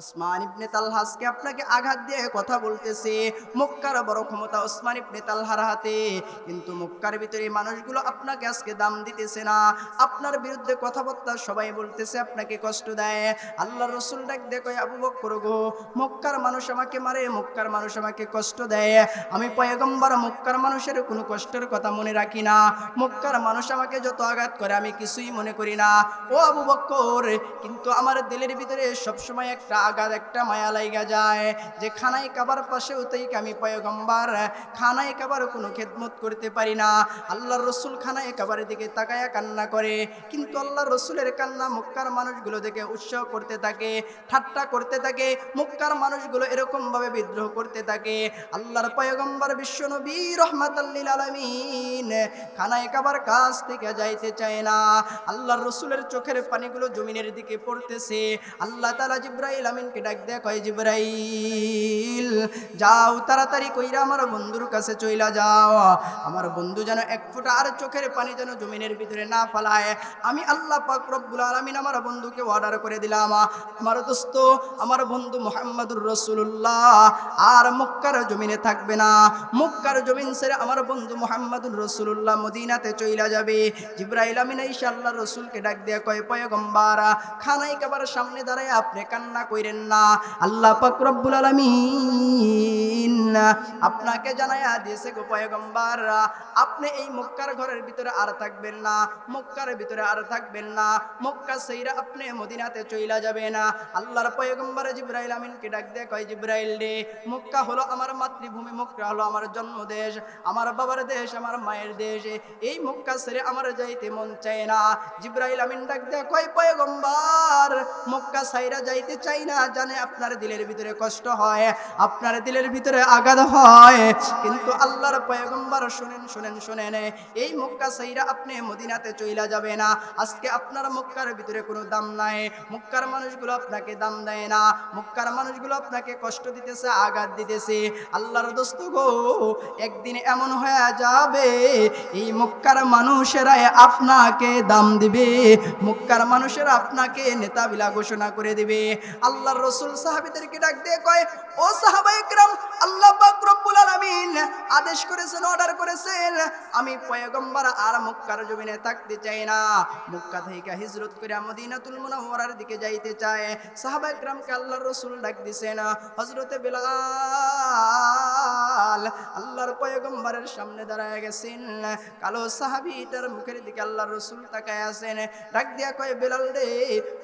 ওসমান ইবনে তালহাসকে আপনাকে আঘাত দিয়ে কথা বলতেছে। মক্কার বড় ক্ষমতা ওসমান ইবনে তালহার হাতে। কিন্তু মক্কার ভিতরে মানুষগুলো আপনাকে আজকে দাম দিতেছে না। আপনার বিরুদ্ধে কথাবার্তা সবাই বলতেছে, আপনাকে কষ্ট দেয়। আল্লাহ রসুল ডাক দেখো আবু গো, মক্কার মানুষ আমাকে মারে, মক্কার মানুষ আমাকে কষ্ট দেয়। আমি পয়গম্বর, মক্কার মানুষের কোনো কষ্টের কথা মনে রাখি না। মক্কার মানুষ আমাকে যত আঘাত করে, আমি কিছুই মনে করি না। ও আবু বক্কর, কিন্তু আমার দিলের ভিতরে সবসময় একটা আঘাত একটা মায়া লাইগা যায়। যে খানায় কাবার পাশে উতেই আমি পয়গম্বর, খানায় কাবার কোনো খেদমত করতে পারি না। আল্লাহর রসুল খানায় কাবারের দিকে তাকায়া কান্না করে। কিন্তু আল্লাহ রসুলের কান্না মক্কার মানুষগুলো দেখে উৎসাহ করতে থাকে, ঠাট্টা করতে থাকে, মক্কার মানুষগুলো এরকম ভাবে বিদ্রোহ করতে থাকে। আল্লাহর পয়গম্বর বিশ্ব নবী রহমাতাল্লিল আলমিন খানায় কাবার কাছ থেকে যাইতে চায় না। আল্লাহর রসুলের চোখের পানিগুলো জমিনের দিকে পড়তেছে। আল্লাহ তালা জিব্রাইল আমিনকে ডাক দেয়া কয়, জিব্রাইল, যাও তাড়াতাড়ি কইরা আমার বন্ধুর কাছে চইলা যাও। আমার বন্ধু যেন এক ফোঁটা আর চোখের পানি যেন জমিনের ভিতরে না ফালায়। আমি আল্লাহ পাক রব্বুল আলামিন আমার বন্ধুকে অর্ডার করে দিলাম। আমার দোস্ত, আমার বন্ধু মোহাম্মদুর রসুল্লাহ আর মক্কার জমিনে থাকবে না। মক্কার জমিন ছেড়ে আমার বন্ধু মোহাম্মদুর রসুল্লাহ মদিনাতে চইলা যাবে। জিব্রাইল আমিন ঈশা আল্লাহ রসুলকে ডাক দেয়া কয়, পয়গম্বার খানাই কাবার সামনে দাঁড়ায় আপনি কান্না কইরেন না। আল্লাহ পাক রব্বুল আলামিন আপনাকে জানায়া দিয়েছে গো পয়গম্বার আপনি এই মক্কার ঘরের ভিতরে আর থাকবেন না, মক্কার ভিতরে আর থাকবেন না, মক্কা সেইরা আপনি মদিনাতে চইলা যাবে না। আল্লাহর পয়গম্বর জিব্রাইল আমিনকে ডাক দিয়ে কয়, জিব্রাইল রে, মক্কা হলো আমার মাতৃভূমি, মক্কা হলো আমার জন্মদেশ, আমার বাবার দেশ, আমার মায়ের দেশ, এই মক্কা ছেড়ে আমার যাইতে মন চায় না। জিব্রাইল আমিন ডাক দিয়ে কয়, পয়গম্বর, মক্কা সাইরা যাইতে চাই না জানে আপনার দিলের ভিতরে কষ্ট হয়, আপনার দিলের ভিতরে আঘাত হয়। কিন্তু আল্লাহর পয়গম্বর শুনেন শুনেন শুনেন, এই মক্কা সাইরা আপনি মদিনাতে চইলা যাবে না। আজকে আপনার মক্কার ভিতরে কোনো দাম নাই। মক্কার মানুষগুলো আপনাকে দাম দেয় না। মক্কার মানুষগুলো আপনাকে কষ্ট দিতেছে, আঘাত দিতেছে। আল্লাহর দোস্ত গো, একদিন এমন হয়ে যাবে, এই মক্কার মানুষেরা আপনাকে দাম দিবে। মক্কার মানুষেরা আপনাকে নেতা বিলা ঘোষণা করে দিবে। আল্লাহর রসুল সাহাবিদেরকে ডাক দিয়ে কয়, ও সাহাবাই গ্রাম আল্লাহ রব্বুল আলামিন আদেশ করেছেন, অর্ডার করেছেন। আমি পয়গম্বর আর মক্কার জমিনে থাকতে চাই না। মক্কা থেকে হিজরত করে মদিনাতুল মুনাওয়ারার দিকে যাইতে চায়। সাহাবাই গ্রামকে আল্লাহর রসুল ডাক দিছেন হজরতে বিলাল আল্লাহর পয়গম্বরের সামনে দাঁড়ায় গেছেন। কালো সাহাবিটার মুখের দিকে আল্লাহর রসুল তাকায় আছেন। ডাক দিয়া কয়, বিলাল রে,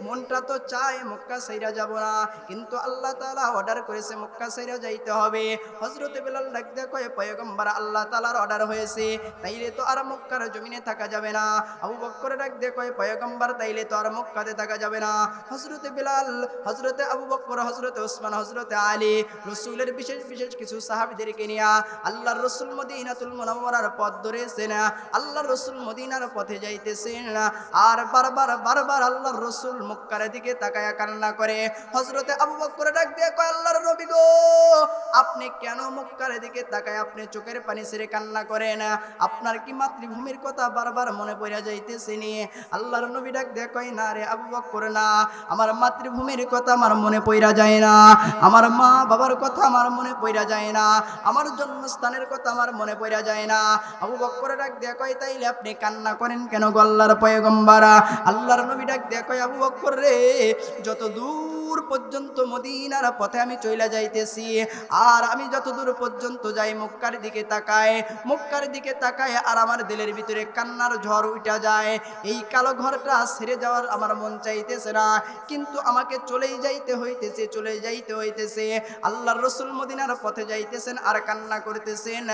মনটা তো চায় মক্কা সাইরা যাব না। কিন্তু আল্লাহ তাআলা অর্ডার করেছে, মক্কা সাইরা যাইতে হবে। হযরতে বেলাল ডাক দিয়া কয়, পয়গম্বর, আল্লাহ তাআলার অর্ডার হয়েছে। তাইলে তো আর মক্কার জমিনে থাকা যাবে না। আবু বক্কর ডাক দিয়ে কয়, পয়গম্বর, তাইলে তো আর মক্কাতে থাকা যাবে না। হযরতে বেলাল, হযরতে আবু বক্কর, হযরতে ওসমান, হযরতে আলী, রসুলের বিশেষ বিশেষ কিছু সাহাবীদেরকে নিয়া আল্লাহর রসুল মদিনাতুল মুনাওয়ারার পথ ধরেছেন। আল্লাহর রসুল মদিনার পথে যাইতেছেন। আর বারবার বারবার আল্লাহর রসুল মক্কার দিকে তাকায়া কান্না করে। হযরতে আবু বক্কর ডাক দিয়ে কয়, আল্লাহর নবী গো, আপনি কেন মক্কার দিকে তাকায়? আপনি চোখের পানি ছেড়ে কান্না করেন আপনার কি মাতৃভূমির কথা বারবার মনে পড়ে যাইতেছে নি? আল্লাহর নবী ডাক দিয়ে কয়, না রে আবু বক্কর না। আমার মাতৃভূমির কথা আমার মনে পড়া যায় না। আমার মা বাবার কথা আমার মনে পড়া যায় না। আমার জন্মস্থানের কথা আমার মনে পড়া যায় না। আবু বক্কর ডাক দিয়ে কয়, তাইলে আপনি কান্না করেন কেন গো আল্লাহর পয়গম্বরা? আল্লাহর নবী ডাক দিয়ে কয়, আবু বক্কর রে যত দূর পর্যন্ত মদিনার পথে আমি চইলা যাইতেছি। আর আমি যত দূর পর্যন্ত যাই মক্কার দিকে তাকায়, মক্কার দিকে তাকায় আর আমার দিলের ভিতরে কান্নার ঝড় উঠা যায়। এই কালো ঘরটা ছেড়ে যাওয়ার আমার মন চাইতেছে না। কিন্তু আমাকে চলেই যাইতে হইতেছে, চলে যাইতে হইতেছে। আল্লাহর রসুল মদিনার পথে যাইতেছেন আর কান্না করতেছেন।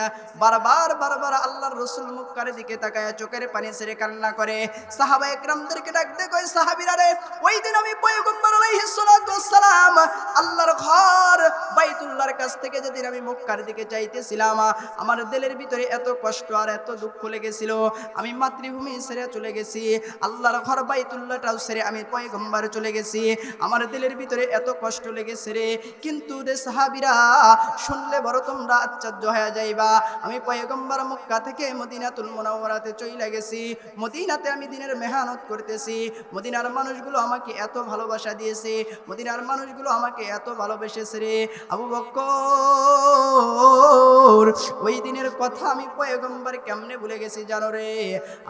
বারবার বারবার আল্লাহর রসুল মক্কার দিকে তাকায় চোখের পানি ছেড়ে কান্না করে। সাহাবা একরামদেরকে ডাকতে কয়, সাহাবিরা রে, ওই দিন আমি পয়গম্বর আলাইহিস ওয়াস সালাম আল্লাহর ঘর বাইতুল্লাহর কাছ থেকে যেদিন আমি মক্কার দিকে চাইতেছিলাম আমার দিলের ভিতরে এত কষ্ট আর এত দুঃখ লেগেছিল। আমি মাতৃভূমি ছেড়ে চলে গেছি। আল্লাহর ঘর বাইতুল্লাহটাও ছেড়ে আমি পয়গম্বারে চলে গেছি। আমার দিলের ভিতরে এত কষ্ট লেগেছে রে। কিন্তু রে সাহাবিরা, শুনলে বড় তোমরা আশ্চর্য হয়ে যাইবা। আমি পয়গম্বর মক্কা থেকে মদিনাতুল মুনাওয়ারাতে চলে গেছি। মদিনাতে আমি দিনের মেহনত করতেছি। মদিনার মানুষগুলো আমাকে এত ভালোবাসা দিয়েছে। মদিনার মানুষগুলো আমাকে এত ভালোবেসেছে রে। আবু বকর ওই দিনের কথা আমি পয়গম্বর কেমনে ভুলে গেছি জানো রে?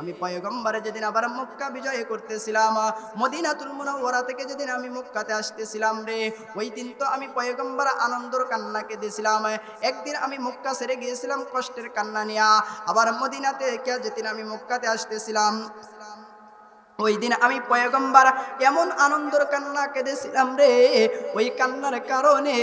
আমি পয়গম্বরে যেদিন আবার মক্কা বিজয় করতেছিলাম মদিনা মদিনাতুল মুনাওয়ারা থেকে যেদিন আমি মক্কাতে আসতেছিলাম রে, ওই দিন তো আমি পয়গম্বর আনন্দর কান্নাকে কেঁদেছিলাম একদিন আমি মক্কা ছেড়ে গিয়েছিলাম কষ্টের কান্না নিয়া, আবার মদিনাতে কে যেদিন আমি মক্কাতে আসতেছিলাম। ওই দিন আমি পয়গম্বার এমন আনন্দর কান্না কেঁদেছিলাম রে। ওই কান্নার কারণে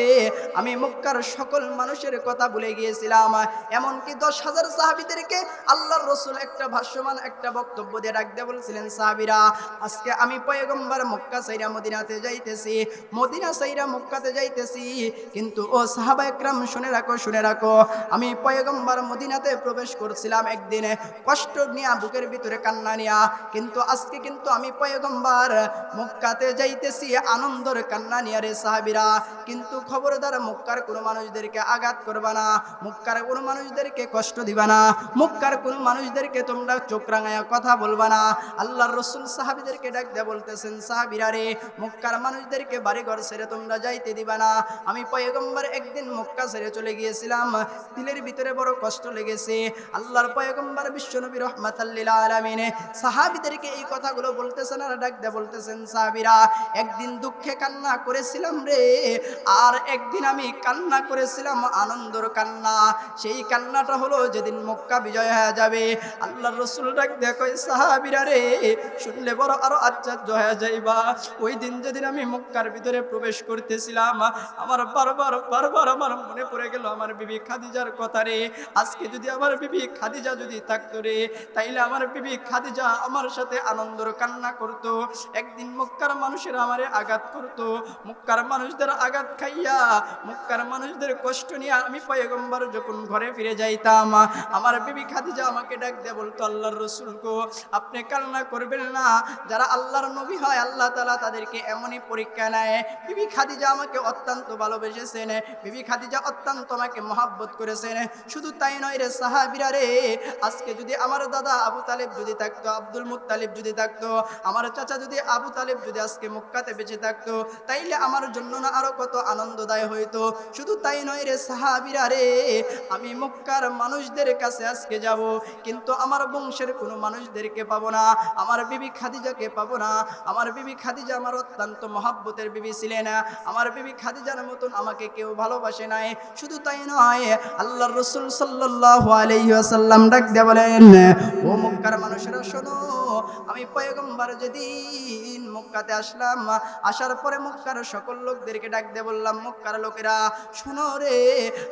আমি মক্কার সকল মানুষের কথা ভুলে গিয়েছিলাম। এমনকি দশ হাজার সাহাবিদেরকে আল্লাহর রসুল একটা ভাষ্যমান একটা বক্তব্য দিয়ে ডাকতে বলছিলেন, সাহাবিরা, আজকে আমি পয়গম্বার মক্কা সাইরা মদিনাতে যাইতেছি, মদিনা সাইরা মক্কাতে যাইতেছি। কিন্তু ও সাহাবা একরাম, শুনে রাখো শুনে রাখো, আমি পয়গম্বার মদিনাতে প্রবেশ করছিলাম একদিনে। কষ্ট নিয়া বুকের ভিতরে কান্না নিয়া, কিন্তু আজকে কিন্তু আমি পয়গম্বার, মক্কাতে যাইতেছি আনন্দর কান্না নিয়া রে সাহাবিরা। কিন্তু খবরদার মক্কার কোনো মানুষদেরকে আঘাত করবা না, মক্কার কোনো মানুষদেরকে কষ্ট দিবা না, মক্কার কোনো মানুষদেরকে তোমরা চোখ রাঙায়া কথা বলবা না। আল্লাহর রসুল সাহাবিদেরকে ডাক দেয়া বলতেছেন, সাহাবিরা রে, মক্কার মানুষদেরকে বাড়ি ঘর ছেড়ে তোমরা যাইতে দিবা না। আমি পয়গম্বর একদিন মক্কা ছেড়ে চলে গিয়েছিলাম, দিলের ভিতরে বড় কষ্ট লেগেছে। আল্লাহর পয়গম্বর বিশ্বনবী রহমাতাল্লিল আলমিনে সাহাবিদেরকে এই কথাগুলো বলতেছেন আর ডাক দেয়া বলতেছেন, সাহাবিরা, একদিন দুঃখে কান্না করেছিলাম রে। আর একদিন আমি কান্না করেছিলাম, আনন্দর কান্না। সেই কান্নাটা হলো যেদিন মক্কা বিজয় হয়ে যাবে। আল্লাহর রসুল ডাক দেখো সাহাবিরা রে, শুনলে বড় আরও আশ্চর্য হয়ে যাইবা। ওই দিন যেদিন আমি মক্কার ভিতরে প্রবেশ করতেছিলাম, আমার বারবার বারবার আমার মনে পড়ে গেল আমার বিবি খাদিজার কথা রে। আজকে যদি আমার বিবি খাদিজা যদি থাকতো রে, তাইলে আমার বিবি খাদিজা আমার সাথে আনন্দর কান্না করতো, একদিন মক্কার মানুষের আমারে আঘাত করতো। মক্কার মানুষদের আঘাত খাইয়া, মক্কার মানুষদের কষ্ট নিয়ে আমি পয়গম্বর যখন ঘরে ফিরে যাইতাম, আমার বিবি খাদিজা আমাকে ডাক দিয়ে বলতো, আল্লাহর রসুল গো, আপনি কান্না করবেন না। যারা আল্লাহর নবী হয়, আল্লাহ তালা তাদেরকে এমনই পরীক্ষা নেয়। বিবি খাদিজা আমাকে অত্যন্ত ভালোবেসেছেন। বিবি খাদিজা অত্যন্ত আমাকে মহাব্বত করেছেন। শুধু তাই নয় রে সাহাবিরা রে, আজকে যদি আমার দাদা আবু তালেব যদি থাকতো, আব্দুল মুত্তালিব যদি থাকতো আমার চাচা যদি আবু তালেব যদি আজকে মুক্কাতে বেঁচে থাকতো, তাইলে আমার জন্য না আরও কত আনন্দদায় হইতো? শুধু তাই নয় রে সাহাবিরা রে, আমি মক্কার মানুষদের কাছে আজকে যাব, কিন্তু আমার বংশের কোনো মানুষদেরকে পাবো না, আমার বিবি খাদিজাকে পাবো না, আমার বিবি খাদিজা আমার অত্যন্ত মহাব্বতের বিবি ছিলেন, আমার বিবি খাদিজার মতন আমাকে কেউ ভালোবাসে নাই। শুধু তাই নয়, আল্লাহর রসুল সাল্লাল্লাহু আলাইহি ওয়াসাল্লাম ডাক দিয়ে বলেন মক্কার মানুষেরা, শোনো, আমি পয়গম্বর যেদিন মক্কাতে আসলাম, আসার পরে মক্কার সকল লোকদেরকে বললাম, মক্কার লোকেরা রে,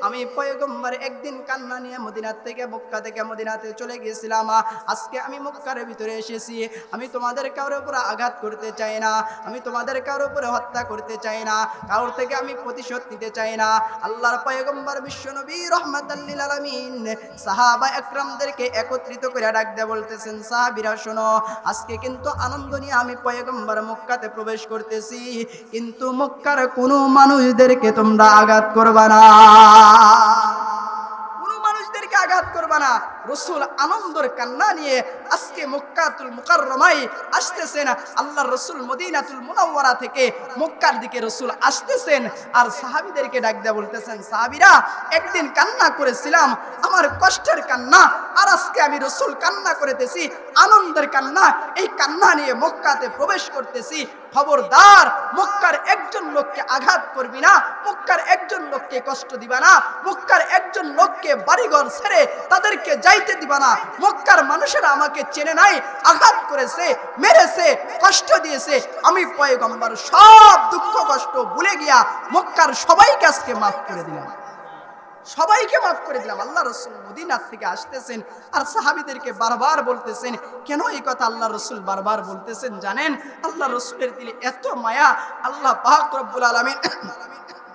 আমি পয়গম্বর একদিন কান্না নিয়ে মদিনার থেকে, মক্কা থেকে মদিনাতে চলে গিয়েছিলাম। আজকে আমি মক্কার ভিতরে এসেছি। আমি তোমাদের কারোর উপরে আঘাত করতে চাই না। আমি তোমাদের কারোর উপরে হত্যা করতে চাই না। কারোর থেকে আমি প্রতিশোধ নিতে চাই না। আল্লাহর পয়গম্বর বিশ্বনবী রহমাতাল্লিল আলামিন সাহাবা একরামদেরকে একত্রিত করে ডাক বলতেছেন, সাহাবিরা, শোনো, আজকে কিন্তু আনন্দ নিয়ে আমি পয়গম্বর মক্কাতে প্রবেশ করতেছি, কিন্তু মক্কার কোনো মানুষদেরকে তোমরা আঘাত করবা না। কোনো মানুষদেরকে আঘাত করবা না। রসুল আনন্দর কান্না নিয়ে আজকে মক্কাতুল মুকাররমাই আসতেছেন আল্লাহর রসুল মদিনাতুল মুনাওয়ারা থেকে মক্কার দিকে রসুল আসতেছেন আর সাহাবিদেরকে ডাক দেয়া বলতেছেন, সাহাবিরা, একদিন কান্না করেছিলাম, আমার কষ্টের কান্না, আর আজকে আমি রসুল কান্না করেতেছি, আনন্দের কান্না, এই কান্না নিয়ে মক্কাতে প্রবেশ করতেছি। খবরদার, মক্কার একজন লোককে আঘাত করবি না, মক্কার একজন লোককে কষ্ট দিবা না, মক্কার একজন লোককে বাড়িঘর ছেড়ে তাদেরকে যাইতে দিবা না, মক্কার মানুষেরা আমাকে চেনে নাই, আঘাত করেছে, মেরেছে, কষ্ট দিয়েছে। আমি পয়গম্বর, সব দুঃখ, কষ্ট ভুলে গিয়া মক্কার সবাইকে আজকে মাফ করে দিলাম। সবাইকে মাফ করে দিলাম। আল্লাহ রসুল মদিনার থেকে আসতেছেন আর সাহাবিদেরকে বারবার বলতেছেন, কেন এই কথা আল্লাহ রসুল বারবার বলতেছেন জানেন? আল্লাহ রসুলের দিলে এত মায়া, আল্লাহ পাক রব্বুল আলমিন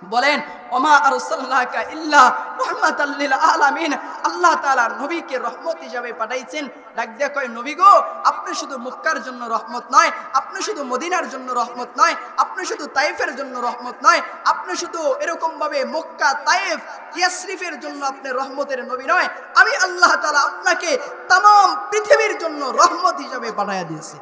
বলেন, ওমা আরসাল্লাকা ইল্লা রহমাতাল আলামিন। আল্লাহ তাআলা নবীকে রহমত হিসাবে পাঠাইছেন। ডাক দিয়ে কয়, নবী গো, আপনি শুধু মক্কার জন্য রহমত নয়, আপনি শুধু মদিনার জন্য রহমত নয়, আপনি শুধু তাইফের জন্য রহমত নয়, আপনি শুধু এরকম ভাবে মক্কা তাইফ, ইয়াসরিফের জন্য আপনি রহমতের নবী নয়। আমি আল্লাহ তাআলা আপনাকে তাম পৃথিবীর জন্য রহমত হিসাবে পাঠাইয়া দিয়েছি।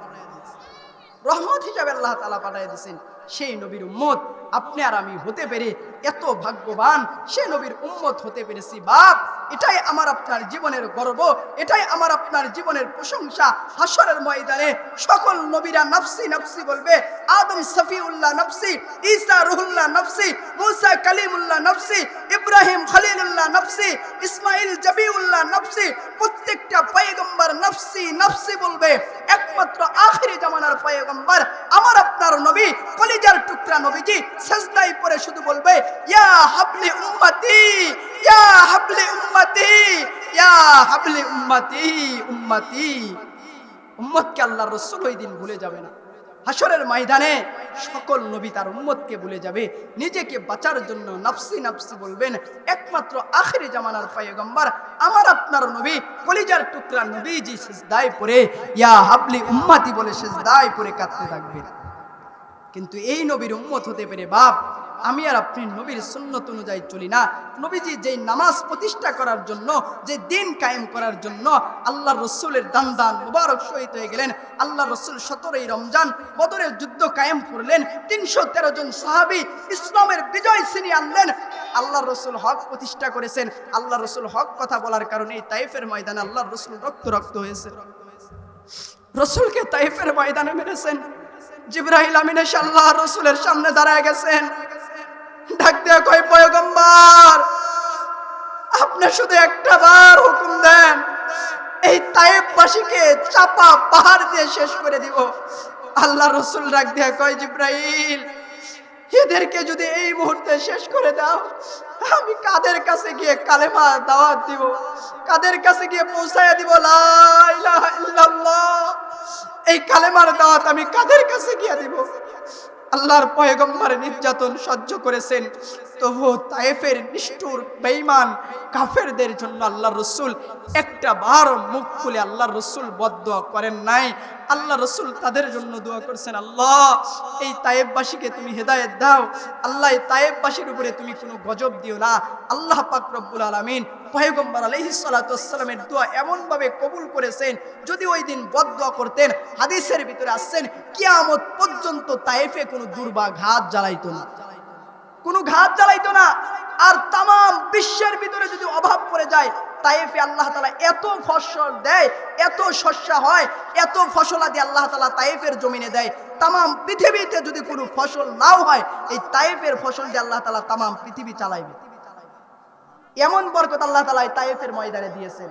রহমত হিসাবে আল্লাহ তালা পাঠিয়ে দিয়েছেন। সেই নবীর উম্মত। আপনি আর আমি হতে পেরে এত ভাগ্যবান, সে নবীর উম্মত হতে পেরেছি, বাপ। এটাই আমার আপনার জীবনের গর্ব, এটাই আমার আপনার জীবনের প্রশংসা। হাসরের ময়দানে সকল নবীরা নফসি নফসি বলবে, আদম সফিউল্লাহ নফসি, ঈসা রুহুল্লাহ নফসি, মুসা কালিমুল্লাহ নফসি, ইব্রাহিম খলিলুল্লাহ নফসি, ইসমাইল জবিউল্লাহ নফসি, প্রত্যেকটা পয়গম্বর নফসি নফসি বলবে। একমাত্র আখিরি জামানার পয়গম্বর আমার আপনার নবী, কলিজার টুকরা নবীজি সেজদাই পরে শুধু বলবে ইয়া হাবলি উম্মতি ইয়া হাবলি উম্মতি ইয়া হাবলি উম্মতি উম্মতি উম্মতকে ওই দিন ভুলে যাবে না। ময়দানে সকল নবী তার উম্মতকে ভুলে যাবে। নিজেকে বাঁচার জন্য নাফসি নাফসি বলবেন। একমাত্র আখেরি জামানার পায়গম্বর আমার আপনার নবী, কলিজার টুকরা নবীজি সেজদায় পরে ইয়া হাবলি উম্মাতি বলে সেজদায় পরে কাঁদতে থাকবেন কিন্তু এই নবীর উম্মত হতে পেরে বাপ আমি আর আপনি নবীর সুন্নত অনুযায়ী চলি না। নবীজি যেই নামাজ প্রতিষ্ঠা করার জন্য যে দিন কায়েম করার জন্য আল্লাহ রসুলের দান দান মুবারক শহীদ হয়ে গেলেন। আল্লাহ রসুল সতেরোই রমজান বদরের যুদ্ধ কায়েম করলেন। তিনশো তেরো জন সাহাবি ইসলামের বিজয় সিনি আনলেন। আল্লাহ রসুল হক প্রতিষ্ঠা করেছেন। আল্লাহ রসুল হক কথা বলার কারণে তাইফের ময়দানে আল্লাহ রসুল রক্ত রক্ত হয়েছে। রসুলকে তাইফের ময়দানে মেরেছেন। জিব্রাহিল আমিন আল্লাহ রসুলের সামনে দাঁড়ায় গেছেন। ডাক দিয়ে কয় পয়গম্বর? আপনি শুধু একটা বার হুকুম দেন, এই তাইববাসীকে চাপা পাহাড় দিয়ে শেষ করে দিব। আল্লাহ রসুল ডাক দিয়ে কয় জিব্রাহিল এদেরকে যদি এই মুহূর্তে শেষ করে দাও, আমি কাদের কাছে গিয়ে কালেমা দাওয়াত দিব? কাদের কাছে গিয়ে পৌঁছায় দিব? এই কালেমার দাওয়াত আমি কাদের কাছে গিয়ে দিব? আল্লাহর পয়গম্বর নির্যাতন সহ্য করেছেন। তবু তায়েফের নিষ্ঠুর, বেঈমান, কাফেরদের জন্য আল্লাহ রসুল একটা বার মুখ খুলে আল্লাহ রসুল বদ্ধ করেন নাই। আল্লাহ রসুল তাদের জন্য দোয়া করছেন, আল্লাহ, এই তায়েববাসীকে তুমি হেদায়েত দাও। আল্লাহ, এই তায়েববাসীর উপরে তুমি কোনো গজব দিও না। আল্লাহ পাক রব্বুল আলমিন পয়গম্বর আলহি সালাতামের দোয়া এমনভাবে কবুল করেছেন, যদি ওই দিন বদ করতেন, হাদিসের ভিতরে আসছেন, কিয়ামত পর্যন্ত তায়েফে কোনো দুর্বাঘাত জ্বালাইতো না। কোনো ঘাত জ্বালাইতো না। আর তাম বিশ্বের ভিতরে যদি অভাব পড়ে যায় তাইফে আল্লাহ তালা এত ফসল দেয়, এত শস্য হয়, এত ফসলাদি আল্লাহ তালা তাইফের জমিনে দেয়। তাম পৃথিবীতে যদি কোনো ফসল নাও হয়, এই তাইফের ফসল দিয়ে আল্লাহ তালা তাম পৃথিবী চালাইবে। এমন বরকত আল্লাহ তালা তাইফের ময়দানে দিয়েছেন।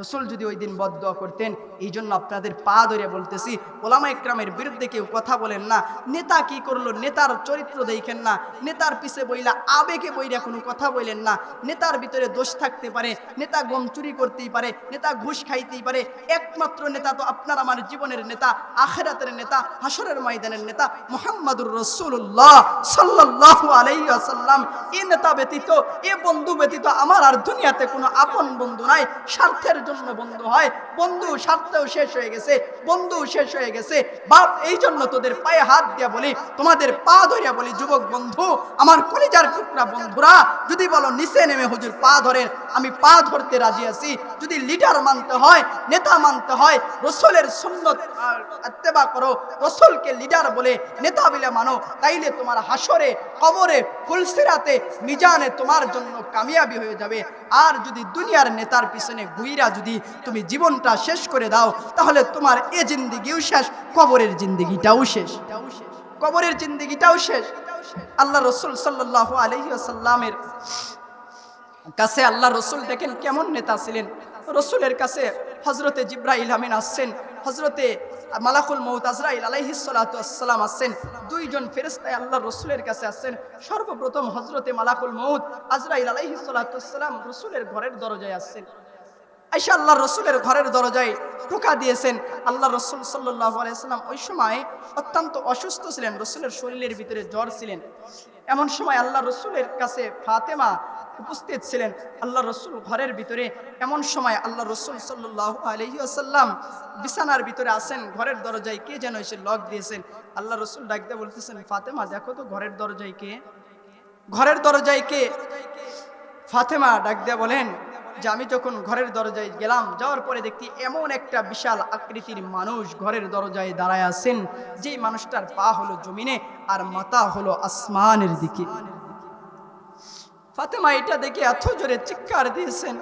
রসুল যদি ওই দিন বদ্ধ করতেন এই জন্য আপনাদের পা ধরে বলতেছি, ওলামা ইকরামের বিরুদ্ধে কেউ কথা বলেন না, নেতা কি করল, নেতার চরিত্র দেখেন না, নেতার পিছে বইলা আবেগে বইরা কোনো কথা বললেন না, নেতার ভিতরে দোষ থাকতে পারে, নেতা গম চুরি করতেই পারে, নেতা ঘুষ খাইতেই পারে, একমাত্র নেতা তো আপনার, আমার জীবনের নেতা, আখেরাতের নেতা হাসরের ময়দানের নেতা, মোহাম্মদুর রসুল্লাহ সাল্লাহ আলাইসাল্লাম এ নেতা ব্যতীত, এ বন্ধু ব্যতীত আমার আর দুনিয়াতে কোনো আপন বন্ধু নাই, স্বার্থের জন্য বন্ধু হয়, বন্ধু স্বার্থেও শেষ হয়ে গেছে, বন্ধু শেষ হয়ে গেছে। বাপ, এই জন্য তোদের পায়ে হাত দিয়া বলি, তোমাদের পা ধরিয়া বলি, যুবক বন্ধু, আমার কলিজার টুকরা বন্ধুরা, যদি বলো নিচে নেমে হুজুর পা ধরেন, আমি পা ধরতে রাজি আছি। যদি লিডার মানতে হয়, নেতা মানতে হয়, রসুলের সুন্নত আত্মেবা করো, রসুলকে লিডার বলে নেতা বলে মানো, তাইলে তোমার হাসরে, কবরে, ফুলসিরাতে, মিজানে তোমার জন্য কামিয়াবি হয়ে যাবে। আর যদি দুনিয়ার নেতার পিছনে ঘুইরা যদি তুমি জীবনটা শেষ করে দাও, তাহলে তোমার এ জিন্দিগিও শেষ, কবরের জিন্দিগিটাও শেষ। কবরের জিন্দিগিটাও শেষ। আল্লাহ রসুল সাল্লাহ আলহিসাল্লামের কাছে আল্লাহ রসুল দেখেন কেমন নেতা ছিলেন। রসুলের কাছে হজরতে জিব্রাহিল আমিন আসছেন হজরতে মালাকুল মৌত আজরাইল আলাইহিসালাম আসছেন, দুইজন ফেরেস্তায় আল্লাহ রসুলের কাছে আসছেন। সর্বপ্রথম হজরতে মালাকুল মৌত আজরাইল আলাইহিসালাম রসুলের ঘরের দরজায় আসছেন। আইসা আল্লাহ রসুলের ঘরের দরজায় টোকা দিয়েছেন। আল্লাহ রসুল সাল্লাহ আলাইসাল্লাম ওই সময় অত্যন্ত অসুস্থ ছিলেন, রসুলের শরীরের ভিতরে জ্বর ছিলেন। এমন সময় আল্লাহ রসুলের কাছে ফাতেমা উপস্থিত ছিলেন। আল্লাহ রসুল ঘরের ভিতরে এমন সময় আল্লাহ রসুল সাল্লাহ আলহি আসাল্লাম বিছানার ভিতরে আসেন, ঘরের দরজায় কে যেন এসে লক দিয়েছেন। আল্লাহ রসুল ডাকতে বলতেছেন, ফাতেমা, দেখো তো ঘরের দরজায় কে? ঘরের দরজায় কে? ফাতেমা ডাক দিয়া বলেন যে আমি যখন ঘরের দরজায় গেলাম, যাওয়ার পরে দেখি এমন একটা বিশাল আকৃতির মানুষ ঘরের দরজায় দাঁড়ায় আছেন। যে মানুষটার পা হলো জমিনে আর মাথা হলো আসমানের দিকে। ফাতেমা এটা দেখে এত জোরে চিৎকার দিয়েছেন।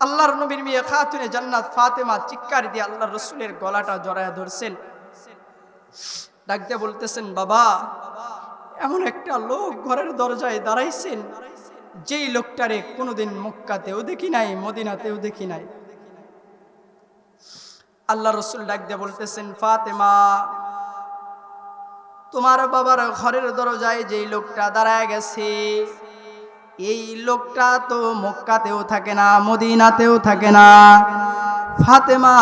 আল্লাহর নবীর মেয়ে খাতুনে জান্নাত ফাতেমা চিৎকার দিয়ে আল্লাহর রসুলের গলাটা জড়ায় ধরছেন। ডাক দিয়ে বলতেছেন, বাবা, এমন একটা লোক ঘরের দরজায় দাঁড়াইছেন। যেই লোকটারে কোনোদিন মক্কাতেও দেখি নাই, মদিনাতেও দেখি নাই। আল্লাহ রসুল ডাক দিয়ে বলতেছেন, ফাতেমা, তোমার বাবার ঘরের দরজায় যেই লোকটা দাঁড়ায় গেছে, এই লোকটা তো মক্কাতেও থাকে না, মদিনাতেও থাকে না। ফাতেমা,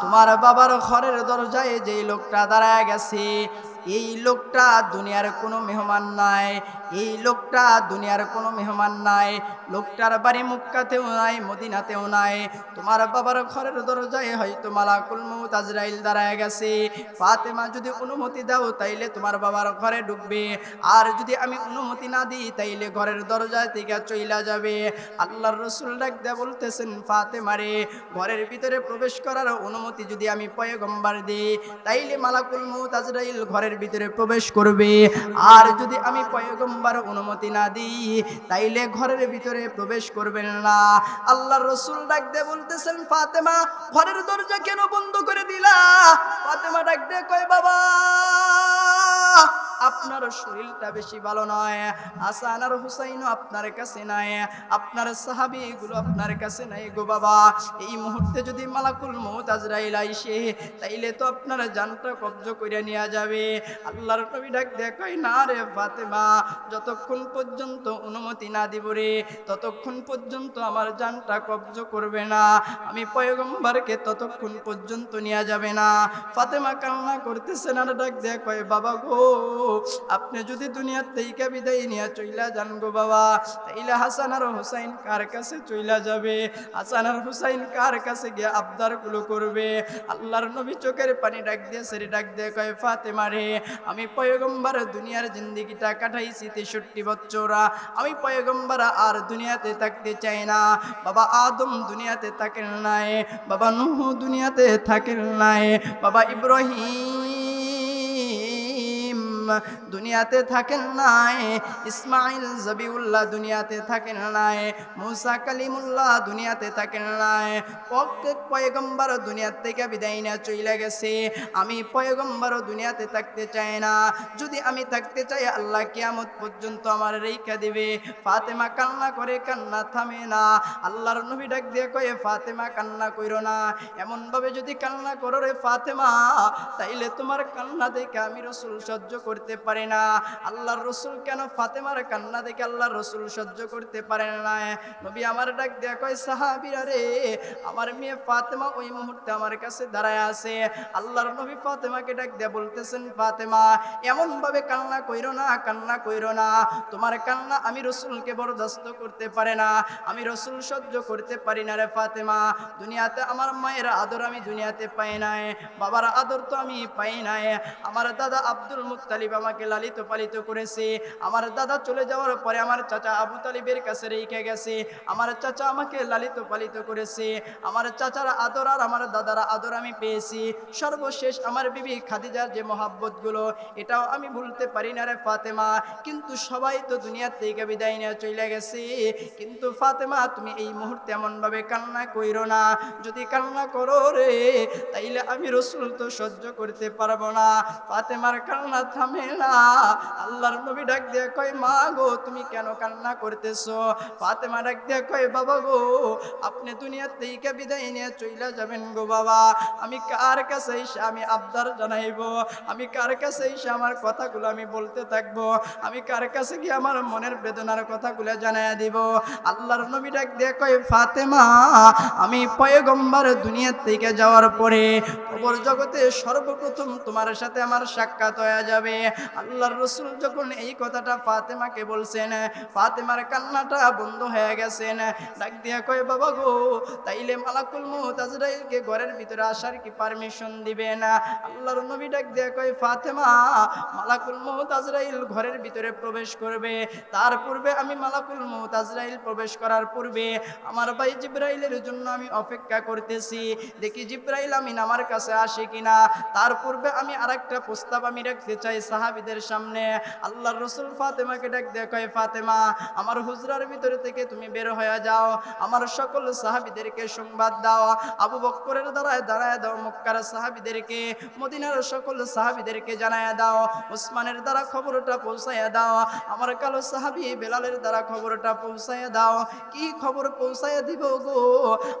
তোমার বাবার ঘরের দরজায় যেই লোকটা দাঁড়ায় গেছে এই লোকটা দুনিয়ার কোনো মেহমান নাই এই লোকটা দুনিয়ার কোনো মেহমান নাই। লোকটার বাড়ি মুক্কাতেও নাই, মদিনাতেও নাই। তোমার বাবার ঘরের দরজায় হয়তো মালাকুল মৌত দাঁড়ায় গেছে। ফাতেমা যদি অনুমতি দাও, তাইলে তোমার বাবার ঘরে ঢুকবে। আর যদি আমি অনুমতি না দিই, তাইলে ঘরের দরজায় থেকে চইলা যাবে। আল্লাহর রসুল ডাক দেয়া বলতেছেন ফাতেমারে ঘরের ভিতরে প্রবেশ করার অনুমতি যদি আমি পয়গম্বার দিই, তাইলে মালাকুল মৌত ঘরের ভিতরে প্রবেশ করবে। আর যদি আমি পয়গম্বার অনুমতি না দিই, তাইলে ঘরের ভিতরে প্রবেশ করবেন না। আল্লাহর রসুল ডাক দিয়ে বলতেছেন, ফাতেমা, ঘরের দরজা কেন বন্ধ করে দিলা? ফাতেমা ডাক দিয়ে কয়, বাবা, আপনার শরীরটা বেশি ভালো নয়। হাসান আর হুসাইনও আপনার কাছে নাই। আপনার সাহাবি এগুলো আপনার কাছে নাই গো বাবা। এই মুহূর্তে যদি মালাকুল মৌত আজরাইল আইসে তাইলে তো আপনার জানটা কব্জ করে নেওয়া যাবে। আল্লাহর নবী ডাক দেখাই না রে ফাতেমা, যতক্ষণ পর্যন্ত অনুমতি না দিব রে ততক্ষণ পর্যন্ত আমার জানটা কব্জ করবে না। আমি পয়গম্বরকে ততক্ষণ পর্যন্ত নেওয়া যাবে না। ফাতেমা কান্না করতেছেন আর ডাক দেয়া কয়, বাবা গো, আপনি যদি দুনিয়ার থেকে বিদায় নিয়ে চইলা যান গো বাবা, তাইলে হাসান আর হুসাইন কার কাছে চইলা যাবে? হাসান আর হুসাইন কার কাছে গিয়ে আবদারগুলো করবে? আল্লাহর নবী চোখের পানি ডাক দিয়ে সেরে ডাক দিয়ে কয়, ফাতেমা রে, আমি পয়গম্বর দুনিয়ার জিন্দিগিটা কাটাইছি তেষট্টি বছরা আমি পয়গম্বর আর দুনিয়াতে থাকতে চাই না। বাবা আদম দুনিয়াতে থাকেন নাই, বাবা নুহ দুনিয়াতে থাকেন নাই, বাবা ইব্রাহিম দুনিয়াতে থাকেন নাই ইসমাইল জবিউল্লাহ দুনিয়াতে থাকেন নাই, মুসা কালিমুল্লাহ দুনিয়াতে থাকেন নাই প্রত্যেক পয়গম্বর দুনিয়ার থেকে বিদায় না চলে গেছে। আমি পয়গম্বরও দুনিয়াতে থাকতে চাই না। যদি আমি থাকতে চাই, আল্লাহ কিয়ামত পর্যন্ত আমার রেখা দিবে। ফাতেমা কান্না করে কান্না থামে না। আল্লাহর নবী ডাক দিয়ে কয়ে, ফাতেমা, কান্না কইরো না। এমনভাবে যদি কান্না করো রে ফাতেমা, তাইলে তোমার কান্না দেখে আমি রসুল সহ্য করতে পারি না। আল্লাহর রসুল কেন ফাতেমার কান্না দেখে আল্লাহর রসুল সহ্য করতে পারেন না? নবী আমার ডাক দেয়া কয়, সাহাবিরা রে, আমার মেয়ে ফাতেমা ওই মুহূর্তে আমার কাছে দাঁড়ায় আছে। আল্লাহর নবী ফাতেমাকে ডাক দেয়া বলতেছেন, ফাতেমা এমন ভাবে কান্না কইরো না, কান্না কইরো না। তোমার কান্না আমি রসুলকে বরদাস্ত করতে পারে না। আমি রসুল সহ্য করতে পারি না রে ফাতেমা। দুনিয়াতে আমার মায়ের আদর আমি দুনিয়াতে পাই নাই। বাবার আদর তো আমি পাই নাই। আমার দাদা আব্দুল মুত্তালিব আমাকে লালিত পালিত করেছে। আমার দাদা চলে যাওয়ার পরে আমার চাচা আবু তালিবের কাছে রেখে গেছে। আমার চাচা আমাকে লালিত পালিত করেছে। আমার চাচার আদর আর আমার দাদার আদর আমি পেয়েছি। সর্বশেষ আমার বিবি খাদিজার যে মহাব্বতগুলো এটাও আমি ভুলতে পারি না রে ফাতেমা। কিন্তু সবাই তো দুনিয়ার থেকে বিদায় নিয়ে চলে গেছে। কিন্তু ফাতেমা, তুমি এই মুহূর্তে এমন ভাবে কান্না কইরো না। যদি কান্না করো রে, তাইলে আমি রসুল তো সহ্য করতে পারব না। ফাতেমার কান্না থামে না আল্লাহর নবী ডাক দিয়ে কয়, মা গো, তুমি কেন কান্না করতেছো? ফাতেমা ডাক দিয়ে কয়, বাবা গো, আপনি দুনিয়ার থেকে বিদায় নিয়ে চইলা যাবেন গো বাবা। আমি কার কাছে এসে আমি আবদার জানাইবো? আমি কার কাছে এসে আমার কথাগুলো আমি বলতে থাকব? আমি কার কাছে গিয়ে আমার মনের বেদনার কথাগুলো জানাইয়া দিব? আল্লাহর নবী ডাক দিয়ে কয়, ফাতেমা, আমি পয়গম্বর দুনিয়ার থেকে যাওয়ার পরে কবর জগতে সর্বপ্রথম তোমার সাথে আমার সাক্ষাৎ হয়ে যাবে। আল্লাহর রসুল যখন এই কথাটা ফাতেমাকে বলছেন, ফাতেমার কান্নাটা বন্ধ হয়ে গেছেন। ডাক দিয়া কয়, বাবা গো, তাইলে মালাকুল মৌত আজরাইলকে ঘরের ভিতরে আসার কি পারমিশন দিবে না আল্লাহর নবী ডাক দিয়া কয়, ফাতেমা, মালাকুল মৌত আজরাইল ঘরের ভিতরে প্রবেশ করবে। তার পূর্বে আমি মালাকুল মৌত আজরাইল প্রবেশ করার পূর্বে আমার ভাই জিব্রাইলের জন্য আমি অপেক্ষা করতেছি। দেখি জিব্রাইল আমিন আমার কাছে আসে কিনা? তার পূর্বে আমি আরেকটা প্রস্তাব আমি রাখতে চাই সাহাবিদের সামনে আল্লাহর রসুল ফাতেমাকে ডাক দিয়ে কয়, ফাতেমা, আমার হুজরার ভিতরে থেকে তুমি বের হয়ে যাও। আমার সকল সাহাবিদেরকে সংবাদ দাও। আবু বক্করের দ্বারায় দাঁড়ায় দাও, মক্কার সাহাবিদেরকে, মদিনার সকল সাহাবিদেরকে জানায় দাও। ওসমানের দ্বারা খবরটা পৌঁছাইয়া দাও। আমার কালো সাহাবি বেলালের দ্বারা খবরটা পৌঁছাইয়া দাও। কি খবর পৌঁছাইয়া দিব গো?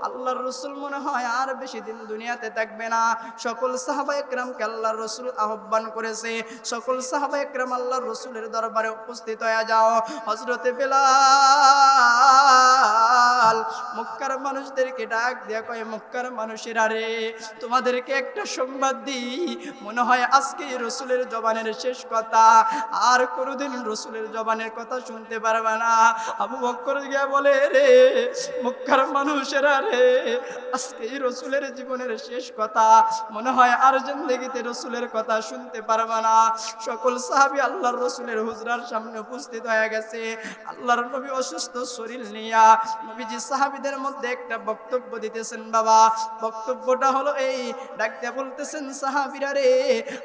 আল্লাহর রসুল মনে হয় আর বেশি দিন দুনিয়াতে থাকবে না। সকল সাহাবা একরামকে আল্লাহর রসুল আহ্বান করেছে। সকল সাহাবা একরাম আল্লাহর রসুলের দরবারে উপস্থিত হয়ে যাও। হজরতে বেলাল মক্কার মানুষদেরকে ডাক দেয়া কয়, মক্কার মানুষেরা রে, তোমাদেরকে একটা সংবাদ দিই। মনে হয় আজকে রসুলের জবানের শেষ কথা। আর কোনোদিন রসুলের জবানের কথা শুনতে পারবে না। আবু বক্কর গিয়া বলে, রে, মক্কার মানুষেরা রে, আজকে রসুলের জীবনের শেষ কথা। মনে হয় আর জিন্দগিতে রসুলের কথা শুনতে পারবে না। সকল সাহাবি আল্লাহর রসুলের হুজরার সামনে উপস্থিত হয়ে গেছে। আল্লাহর নবী অসুস্থ শরীর নিয়া নবীজি সাহাবিদের মধ্যে একটা বক্তব্য দিতেছেন, বাবা। বক্তব্যটা হলো এই, ডাকতে বলতেছেন, সাহাবিরা রে,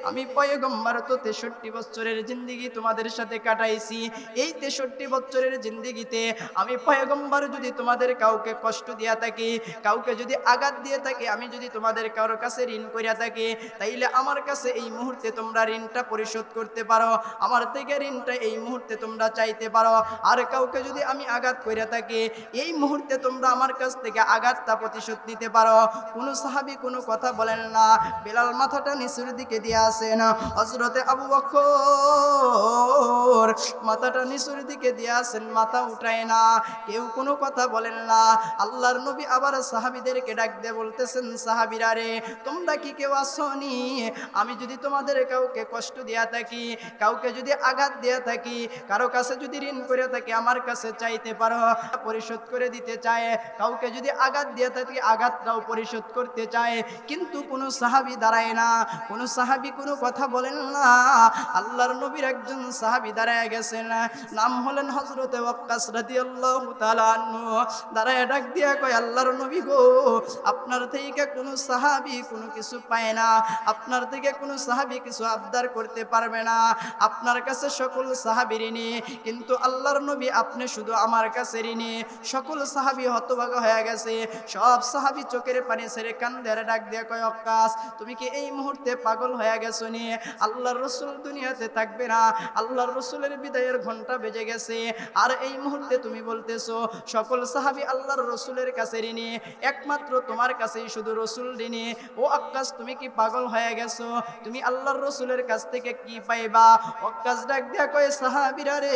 আমি পয়গম্বর তো তেষট্টি বছরের জিন্দিগি তোমাদের সাথে কাটাইছি। এই তেষট্টি বছরের জিন্দিগিতে আমি পয়গম্বর যদি তোমাদের কাউকে কষ্ট দিয়া থাকি, কাউকে যদি আঘাত দিয়ে থাকি, আমি যদি তোমাদের কারোর কাছে ঋণ করিয়া থাকি, তাইলে আমার কাছে এই মুহূর্তে তোমরা ঋণটা পরিশোধ করতে পারো। আমার থেকে ঋণটা এই মুহূর্তে তোমরা চাইতে পারো। আর কাউকে যদি আমি আঘাত করিয়া থাকি, এই মুহূর্তে তোমরা আমার কাছ থেকে আঘাতটা প্রতিশোধ নিতে পারো। কোনো সাহাবি কোনো কথা বলেন না। বেলাল মাথাটা নিচুর দিকে দিয়ে আসেন। হজরতে আবু বকর মাথাটা নিচুর দিকে দিয়ে আসেন, মাথা উঠায় না। কেউ কোনো কথা বলেন না। আল্লাহর নবী আবার সাহাবিদেরকে ডাক দিয়ে বলতেছেন, সাহাবিরা রে, তোমরা কি কেউ আসনি? আমি যদি তোমাদের কাউকে কষ্ট দিয়া থাকি, কাউকে যদি আঘাত দিয়া থাকি, কারও কাছে যদি ঋণ করে থাকি, আমার কাছে চাইতে পারো, পরিশোধ করে দিতে চায়। কাউকে যদি আঘাত দিয়ে থাকি, আঘাতটাও পরিশোধ করতে চায়। কিন্তু কোনো সাহাবি দাঁড়ায় না। কোনো সাহাবি কোনো কথা বলেন না। আল্লাহর নবীর একজন সাহাবি দাঁড়ায় গেছেন। নাম হলেন হজরতে দাঁড়ায় ডাক দিয়া কয়, আল্লাহর নবী গো, আপনার থেকে কোনো সাহাবি কোনো কিছু পায় না। আপনার থেকে কোনো সাহাবি কিছু আবদার করতে পারবে না। আপনার কাছে সকল সাহাবি ঋণী, কিন্তু আল্লাহর নবী আপনি শুধু আমার কাছে ঋণী। সকল সাহাবি হতভাগা হয়ে গেছে। সব সাহাবি চোখের পানি ছেড়ে কান্দের ডাক দিয়ে কয় অক্কাস তুমি কি এই মুহূর্তে পাগল হয়ে গেছো নি আল্লাহর রসুল দুনিয়াতে থাকবে না। আল্লাহর রসুলের বিদায়ের ঘণ্টা বেজে গেছে। আর এই মুহূর্তে তুমি বলতেছো, সকল সাহাবি আল্লাহর রসুলের কাছে ঋণী। একমাত্র তোমার কাছেই শুধু রসুল ঋণী। ও আক্কাস তুমি কি পাগল হয়ে গেছো? তুমি আল্লাহর রসুলের কাছ থেকে কি পাইবা? অক্কাস ডাক দিয়া কয়, সাহাবিরা রে,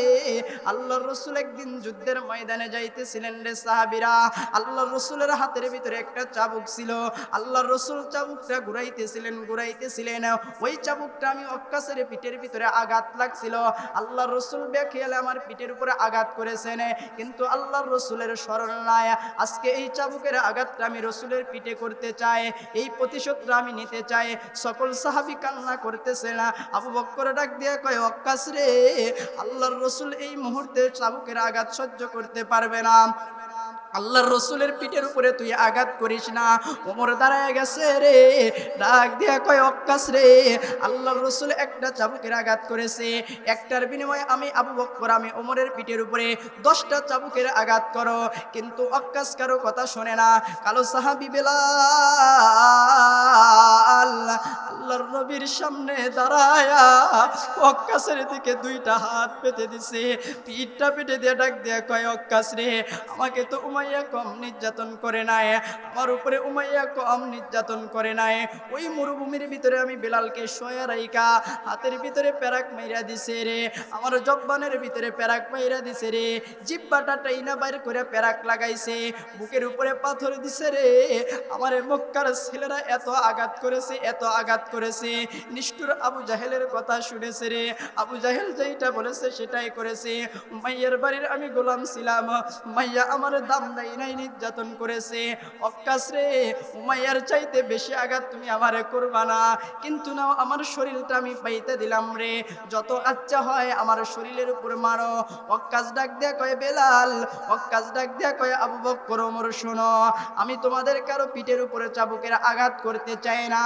আল্লাহর রসুল একদিন যুদ্ধের ময়দানে যাইতেছিলেন রে সাহাবিরা। আল্লাহর রসুলের হাতের ভিতরে একটা চাবুক ছিল। আল্লাহর রসুল চাবুকটা ঘুরাইতেছিলেন ঘুরাইতেছিলেন। ওই চাবুকটা আমি অক্কাসের পিঠের ভিতরে আঘাত লাগছিল। আল্লাহর রসুল বেখেয়ালে আমার পিঠের উপরে আঘাত করেছেন। কিন্তু আল্লাহর রসুলের স্মরণ নাই। আজকে এই চাবুকের আঘাতটা আমি রসুলের পিঠে করতে চাই। এই প্রতিশোধটা আমি নিতে চাই। সকল সাহাবি কান্না করতেছে না। আবু বক্কর ডাক দিয়ে কয়, অক্কাস রে, আল্লাহর রসুল এই মুহূর্তে চাবুকের আঘাত সহ্য করতে পারবে না। আল্লাহর রসুলের পিঠের উপরে তুই আঘাত করিস না। ওমর দাঁড়ায় গেছে রে, ডাক দিয়া কয়, অক্কাস রে। আল্লাহর রসুল একটা চাবুকের আঘাত করেছে। একটার বিনিময়ে আমি আবু বক্কর, আমি ওমরের পিঠের উপরে দশটা চাবুকের আঘাত করো। কিন্তু অক্কাস কারও কথা শোনে না। কালো সাহাবি বেলাল আল্লাহর নবীর সামনে দাঁড়ায়া অক্কাসের দিকে দুইটা হাত পেতে দিছে। পিঠটা পেটে দিয়ে ডাক দিয়া কয়, অক্কাস রে, আমাকে তো উমাইয়া কম নির্যাতন করে নাই? আমার উপরে উমাইয়া কম নির্যাতন করে নাই? ওই মরুভূমির ভিতরে আমি বেলালকে শোয়া রাইকা হাতের ভিতরে প্যারাক মাইরা দিছে রে। আমার জব্বানের ভিতরে প্যারাক মাইরা দিছে রে। জিব্বাটা টাইনা বাইর করে প্যারাক লাগাইছে, বুকের উপরে পাথর দিছে রে। আমার মক্কার ছেলেরা এত আঘাত করেছে, এত আঘাত করেছে। নিষ্ঠুর আবু জাহেলের কথা শুনেছে রে। আবু জাহেল যেইটা বলেছে সেটাই করেছে। মাইয়ের বাড়ির আমি গোলাম ছিলাম। মাইয়া আমার দাম নির্যাতন করেছে। উমাইয়ার চাইতে বেশি আঘাত তুমি আমারে করবা না। কিন্তু না, আমার শরীরটা আমি পাইতে দিলাম রে। যত আচ্ছা হয় আমার শরীরের উপর মারো। ডাক দেয়া কয়, বেলাল ডাক দেয়া কয়, আবু বক্কর শোনো, আমি তোমাদের কারও পিঠের উপরে চাবুকের আঘাত করতে চাই না।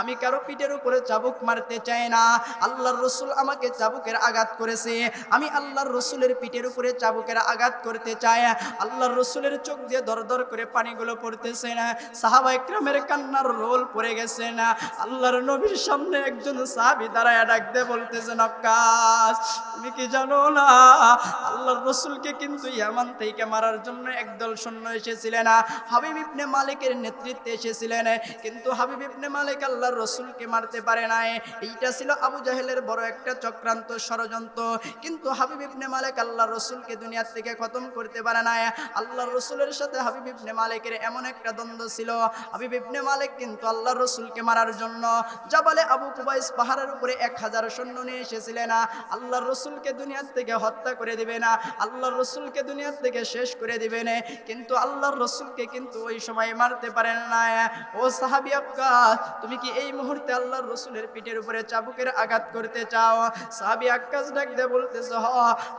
আমি কারও পিঠের উপরে চাবুক মারতে চাই না। আল্লাহর রসুল আমাকে চাবুকের আঘাত করেছে। আমি আল্লাহর রসুলের পিঠের উপরে চাবুকের আঘাত করতে চাই। আল্লাহর রসুলের চোখ দিয়ে দর দর করে পানিগুলো পড়তেছে না। সাহাবা ইকরামের কান্নার রোল পড়ে গেছে না। আল্লাহর নবীর সামনে একজন সাহাবি দাঁড়ায় ডাক দিয়ে বলতেছে, নক্কাস, তুমি কি জানো না? আল্লাহর রসুলকে কিন্তু ইয়ামান থেকে মারার জন্য একদল সৈন্য এসেছিলেন হাবিব ইবনে মালিকের নেতৃত্বে এসেছিলেন। কিন্তু হাবিব ইবনে মালিক আল্লাহর রসুলকে মারতে পারে নাই। এইটা ছিল আবু জাহেলের বড় একটা চক্রান্ত ষড়যন্ত্র। কিন্তু হাবিব ইবনে মালিক আল্লাহর রসুলকে দুনিয়ার থেকে খতম করতে পারে নাই। আল্লাহর রসুলের সাথে হাবিব ইবনে মালিকের এমন একটা দ্বন্দ্ব ছিল। হাবিব ইবনে মালিক কিন্তু আল্লাহর রসুলকে মারার জন্য জাবালে আবু কুবাইস পাহাড়ের উপরে এক হাজার সৈন্য নিয়ে এসেছিলেন আল্লাহর রসুলকে দুনিয়ার থেকে হত্যা করে দিবে না। আল্লাহর রসুলকে দুনিয়ার থেকে শেষ করে দিবে না। কিন্তু আল্লাহর রসুলকে কিন্তু ওই সময় মারতে পারেন না ও সাহাবি আক্কাস তুমি কি এই মুহূর্তে আল্লাহর রসুলের পিঠের উপরে চাবুকের আঘাত করতে চাও? সাহাবি আক্কাস ডাক দিয়ে বলতেছে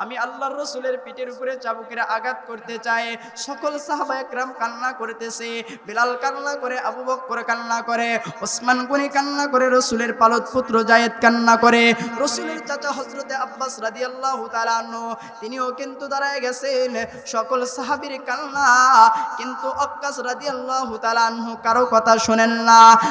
আমি আল্লাহর রসুলের পিঠের উপরে চাবুকের আঘাত করতে চাই। সকল সাহাবা একরাম কান্না করতেছে, বিলাল কান্না করে, আবু বক্কর কান্না করে, ওসমান গনি কান্না করে, রসুলের পালত পুত্র জায়েদ কান্না করে, রসুলের চাচা হজরতে আব্বাস রাদি আল্লাহ তিনিও কিন্তু দাঁড়ায় গেছেন। সকল সাহাবির কান্না কিন্তু অক্কাস রাদি আল্লাহ কারও কথা শোনেন না।